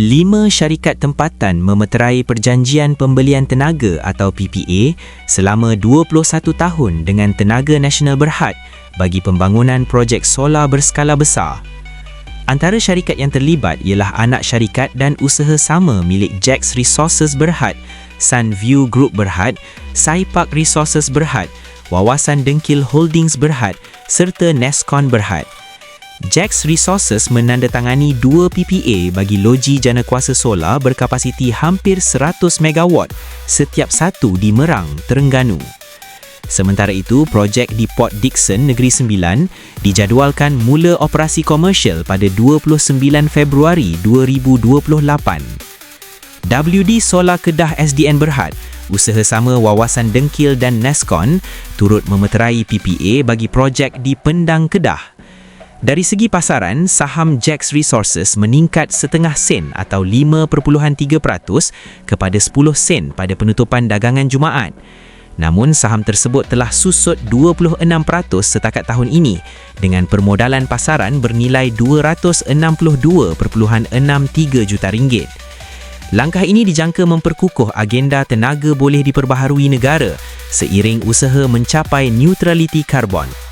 Lima syarikat tempatan memeterai perjanjian pembelian tenaga atau PPA selama 21 tahun dengan Tenaga Nasional Berhad bagi pembangunan projek solar berskala besar. Antara syarikat yang terlibat ialah anak syarikat dan usaha sama milik Jax Resources Berhad, Sunview Group Berhad, Saipak Resources Berhad, Wawasan Dengkil Holdings Berhad serta Nescon Berhad. Jax Resources menandatangani dua PPA bagi loji jana kuasa solar berkapasiti hampir 100 MW setiap satu di Merang, Terengganu. Sementara itu, projek di Port Dickson, Negeri Sembilan dijadualkan mula operasi komersial pada 29 Februari 2028. WD Solar Kedah SDN Berhad, usaha sama Wawasan Dengkil dan Nescon turut memeterai PPA bagi projek di Pendang Kedah. Dari segi pasaran, saham Jax Resources meningkat setengah sen atau 5.3% kepada 10 sen pada penutupan dagangan Jumaat. Namun saham tersebut telah susut 26% setakat tahun ini dengan permodalan pasaran bernilai 262.63 juta ringgit. Langkah ini dijangka memperkukuh agenda tenaga boleh diperbaharui negara seiring usaha mencapai neutraliti karbon.